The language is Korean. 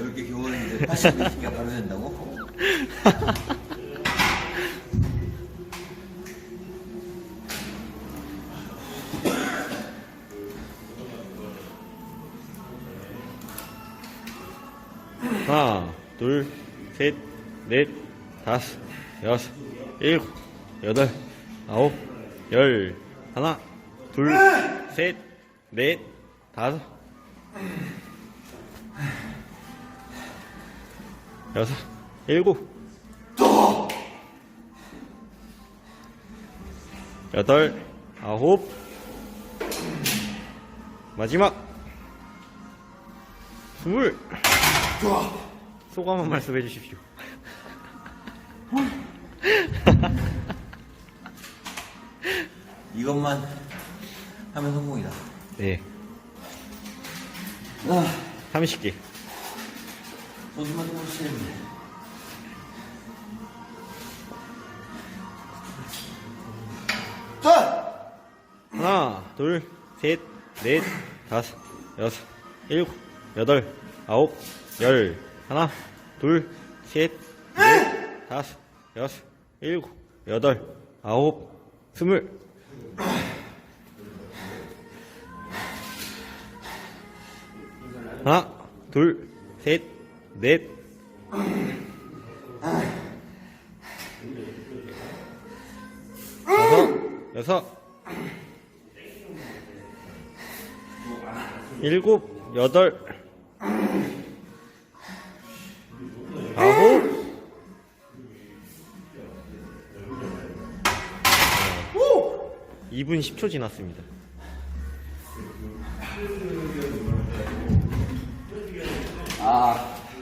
야, 10개 교원인데 80개가 바로 된다고? 하나, 둘, 셋, 넷, 다섯, 여섯, 일곱, 여덟, 아홉, 열. 하나, 둘, 셋, 넷, 다섯, 여섯, 일곱, 여덟, 아홉, 마지막 스물. 소감 한 말씀 해주십시오. 이것만 하면 성공이다. 네, 아, 30개. 좀 치는데. 자! 하나, 둘, 셋, 넷, 다섯, 여섯, 일곱, 여덟, 아홉, 열. 하나, 둘, 셋, 넷, 다섯, 여섯, 일곱, 여덟, 아홉, 스물. 하나, 둘, 셋, 넷, 여섯, 여섯, 일곱, 여덟, 아홉, 2분 10초 지났습니다. 아.